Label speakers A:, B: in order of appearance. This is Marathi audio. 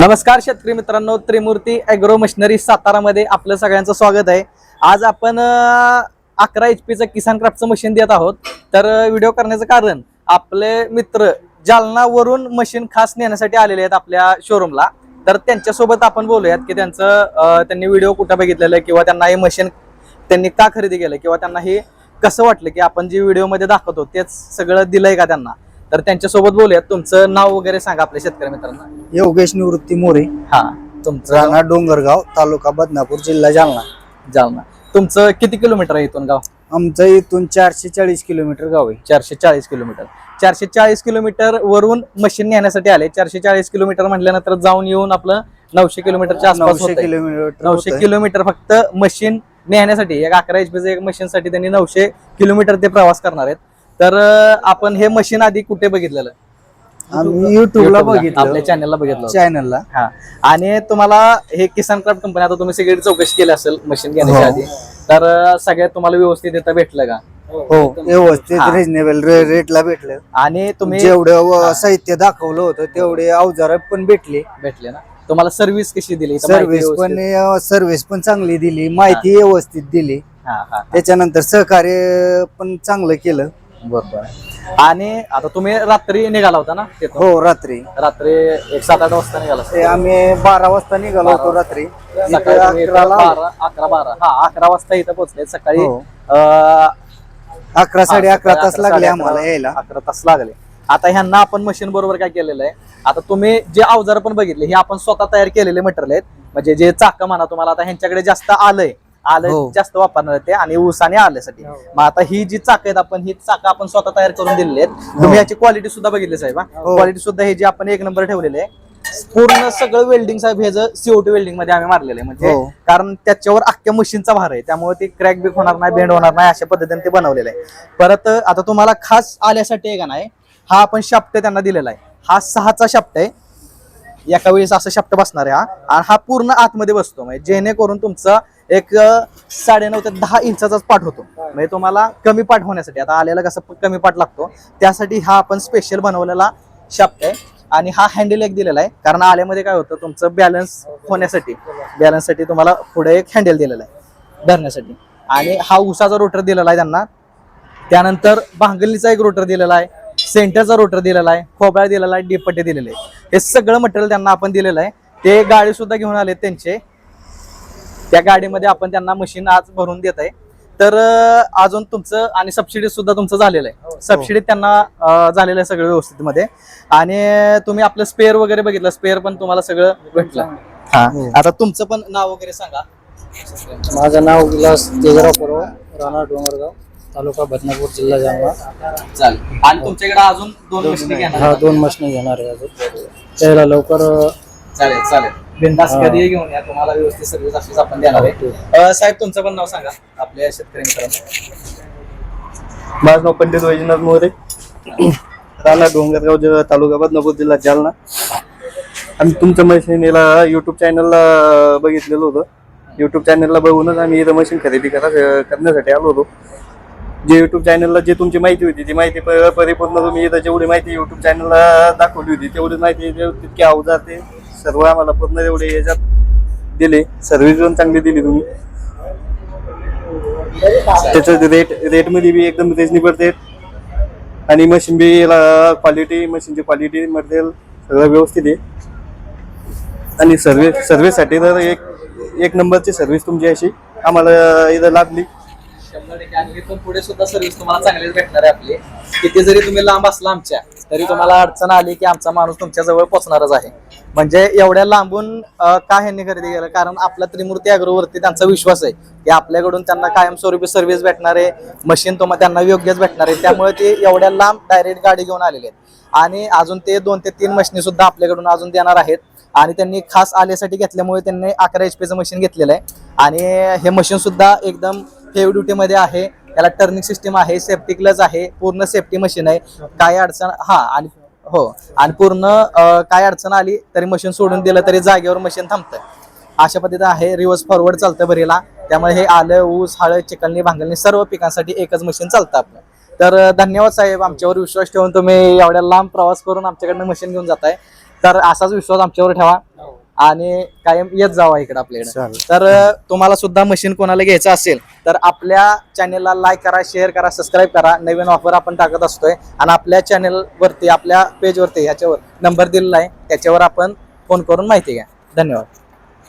A: नमस्कार शेतकरी मित्रांनो त्रिमूर्ती ॲग्रो मशिनरी सातारामध्ये आपलं सगळ्यांचं स्वागत आहे. आज आपण अकरा एच पीचं किसान क्राफ्टचं मशीन देत आहोत. तर व्हिडिओ करण्याचं कारण आपले मित्र जालनावरून मशीन खास नेण्यासाठी आलेले आहेत आपल्या शोरूमला तर त्यांच्यासोबत आपण बोलूयात की त्यांचं त्यांनी व्हिडिओ कुठं बघितलेलं आहे किंवा त्यांना हे मशीन त्यांनी का खरेदी केलं किंवा त्यांना हे कसं वाटलं की आपण जे व्हिडिओमध्ये दाखवतो तेच सगळं दिलंय का त्यांना? तर त्यांच्यासोबत बोलूयात. तुमचं नाव वगैरे सांगा आपल्या शेतकरी मित्रांना.
B: योगेश निवृत्ती मोरे.
A: हा तुमचं
B: राहणार डोंगरगाव तालुका बदनापूर जिल्हा जालना.
A: जालना. तुमचं किती किलोमीटर आहे इथून गाव?
B: आमचं इथून चारशे चाळीस किलोमीटर गाव आहे.
A: चारशे चाळीस किलोमीटर. चारशे चाळीस किलोमीटर वरून मशीन नेण्यासाठी आले. चारशे चाळीस किलोमीटर म्हटल्यानंतर जाऊन येऊन आपलं नऊशे किलोमीटरच्या आसपास
B: नऊशे
A: होतंय.
B: किलोमीटर
A: नऊशे
B: होतंय.
A: किलोमीटर फक्त मशीन नेण्यासाठी एक अकरा एच एक मशीन साठी त्यांनी नऊशे किलोमीटर ते प्रवास करणार आहेत. तर आपण हे मशीन आधी कुठे बघितलेलं?
B: आम्ही युट्यूबला बघितलं.
A: आपल्या चॅनलला बघितलं.
B: चॅनलला
A: हा. आणि तुम्हाला हे किसान क्राफ्ट कंपनी आता तुम्ही सगळी चौकशी केली असेल मशीन घेण्याच्या
B: हो.
A: आधी तर सगळ्यात तुम्हाला व्यवस्थित येतं भेटलं का?
B: हो व्यवस्थित. रिजनेबल रेटला भेटलं.
A: आणि तुम्ही
B: जेवढं साहित्य दाखवलं होतं तेवढे अवजार पण भेटले.
A: भेटले ना? तुम्हाला सर्व्हिस कशी दिली? इथं
B: सर्व्हिस पण? सर्व्हिस पण चांगली दिली माहिती व्यवस्थित दिली. त्याच्यानंतर सहकार्य पण चांगलं केलं.
A: बरोबर आणि आता तुम्ही रात्री निघाला होता ना तिथून?
B: हो रात्री.
A: रात्री एक सात आठ वाजता निघाला
B: ते आम्ही बारा वाजता निघालो होतो रात्री. इथे
A: सकाळी तुम्ही इथं
B: अकराला आलो.
A: बारा अकरा बारा. हा अकरा वाजता इथं पोहोचले. सकाळी
B: हो.
A: अं,
B: अकरा साडे अकरा तास लागले आम्हाला यायला.
A: अकरा तास लागले. आता ह्यांना आपण मशीन बरोबर काय केलेलं आहे? आता तुम्ही जे अवजार पण बघितले हे आपण स्वतः तयार केलेले मटेरियल आहेत. म्हणजे जे चाक म्हणा तुम्हाला आता ह्यांच्याकडे जास्त आलंय. आलं
B: हो.
A: जास्त वापरणार आहे ते आणि ऊस आणि आल्यासाठी. मग आता ही जी चाक आहेत आपण ही चाक आपण स्वतः तयार करून दिलेली आहेत. तुम्ही याची क्वालिटी सुद्धा बघितली साहेब
B: हो.
A: क्वालिटी सुद्धा हे जे आपण एक नंबर ठेवलेले आहे पूर्ण सगळं वेल्डिंग साहेब हे सीओटी वेल्डिंगमध्ये आम्ही मारलेलं आहे. म्हणजे
B: हो.
A: कारण त्याच्यावर अख्ख्या मशीनचा भार आहे. त्यामुळे ते क्रॅक बिक होणार नाही बेंड होणार नाही अशा पद्धतीने ते बनवलेलं आहे. परत आता तुम्हाला खास आल्यासाठी आहे का नाही हा आपण शप्ट त्यांना दिलेला आहे. हा सहाचा शप्ट आहे. एका वेळेस असं शब्द बसणार आहे हा. आणि हा पूर्ण आतमध्ये बसतो. म्हणजे जेणेकरून तुमचा एक साडेनऊ ते दहा इंचाचाच पाठ होतो. म्हणजे तुम्हाला कमी पाठ होण्यासाठी आता आल्याला कसं कमी पाठ लागतो त्यासाठी हा आपण स्पेशल बनवलेला शप्ट आहे. आणि हा हँडल एक दिलेला आहे. कारण आल्यामध्ये काय होतं तुमचं बॅलन्स होण्यासाठी बॅलन्ससाठी तुम्हाला पुढे एक हँडल दिलेला आहे धरण्यासाठी. आणि हा उसाचा रोटर दिलेला आहे त्यांना. त्यानंतर भांगलीचा एक रोटर दिलेला आहे. सेंटरचा रोटर दिलेला आहे खोबळा दिलेला आहे डिपट्टे दिलेले आहे. हे सगळं मटेरियल त्यांना आपण दिलेलं आहे. ते गाडी सुद्धा घेऊन आले त्यांचे. त्या गाडीमध्ये आपण त्यांना मशीन आज भरून देत आहे. तर अजून तुमचं आणि सबसिडी सुद्धा तुमचं झालेलं आहे. सबसिडी त्यांना अं, झालेलं आहे सगळं व्यवस्थित मध्ये आणि तुम्ही आपलं स्पेअर वगैरे बघितलं स्पेअर पण तुम्हाला सगळं भेटलं. हा.
B: हो.
A: आता तुमचं पण नाव वगैरे सांगा.
B: माझं नाव विलास तेजराव परवा राहणार डोंगरगाव. तालुका बदनापूर जिल्हा जालना
A: चालेल. आणि तुमच्याकडे अजून दोन मशीन घेणार
B: हा
A: आहेत.
B: दोन मशीन घेणार आहे अजून. त्याला लवकर
A: चालेल चालेल. बिंदास
B: हा.
A: कधी घेऊन या? तुम्हाला व्यवस्थित सर्व्हिस अशीच आपण देणार आहे. अं, साहेब तुमचं पण नाव सांगा आपल्या शेतकरी मित्रांनो
C: माझं नाव पंडित वैजनाथ मोरे. राहणार डोंगरगाव जिल्हा तालुका बदनापूर जिल्हा जालना. आम्ही तुमचं मशीन याला युट्यूब चॅनलला बघितलेलं होतं. युट्यूब चॅनलला बघूनच आम्ही इथं मशीन खरेदी करा करण्यासाठी आलो होतो. जे युट्यूब चॅनलला जे तुमची माहिती होती ती माहिती परिपूर्ण तुम्ही इथं जेवढी माहिती युट्यूब चॅनलला दाखवली होती तेवढी माहिती ते- तितके अवजार ते सर्व आम्हाला पूर्ण एवढे याच्यात दिले. सर्व्हिस पण चांगली दिली तुम्ही. त्याचं रेट रेटमध्ये बी एकदम रिजनेबल रेट आणि मशीन बी याला क्वालिटी मशीनची क्वालिटी मटेरियल सगळं व्यवस्थित आहे. आणि सर्व्हिस सर्व्हिससाठी तर एक एक नंबरची सर्व्हिस तुमची अशी आम्हाला इथं लाभली.
A: शंभर टक्के. आणि इथून पुढे सुद्धा सर्व्हिस तुम्हाला चांगलीच भेटणार आहे आपली. किती जरी तुम्ही लांब असला आमच्या तरी तुम्हाला अडचण आली की आमचा माणूस तुमच्या जवळ पोहोचणारच आहे. म्हणजे एवढ्या लांबून अं, का ह्यांनी खरेदी केलं? कारण आपला त्रिमूर्ती अॅग्रोवरती त्यांचा विश्वास आहे की आपल्याकडून त्यांना कायमस्वरूपी सर्व्हिस भेटणार आहे. मशीन तुम्हाला त्यांना योग्यच भेटणार आहे. त्यामुळे ते एवढ्या लांब डायरेक्ट गाडी घेऊन आलेले आहेत. आणि अजून ते दोन ते तीन मशीनी सुद्धा आपल्याकडून अजून देणार आहेत. आणि त्यांनी खास आल्यासाठी घेतल्यामुळे त्यांनी अकरा एच पीचं मशीन घेतलेलं आहे. आणि हे मशीन सुद्धा एकदम हेवी ड्युटीमध्ये आहे. त्याला टर्निंग सिस्टीम आहे सेफ्टी क्लच आहे पूर्ण सेफ्टी मशीन आहे. काय अडचण हा आणि हो आणि पूर्ण काय अडचण आली तरी मशीन सोडून दिलं तरी जागेवर मशीन थांबतं अशा पद्धतीनं आहे रिव्हर्स फॉरवर्ड चालतं भरीला. त्यामुळे हे आलं ऊस हळद चिकलणी भांगलणी सर्व पिकांसाठी एकच मशीन चालतं आपलं. तर धन्यवाद साहेब. आमच्यावर विश्वास ठेवून तुम्ही एवढ्या लांब प्रवास करून आमच्याकडनं मशीन घेऊन जाताय. तर असाच विश्वास आमच्यावर ठेवा. आणि कायम येत जावा इकडे आपल्याकडे.
C: चालेल.
A: तर तुम्हाला सुद्धा मशीन कोणाला घ्यायचं असेल तर आपल्या चॅनेलला लाईक करा शेअर करा सबस्क्राईब करा. नवीन ऑफर आपण टाकत असतोय. आणि आपल्या चॅनेलवरती आपल्या पेजवरती ह्याच्यावर नंबर दिलेला आहे. त्याच्यावर आपण फोन करून माहिती घ्या. धन्यवाद.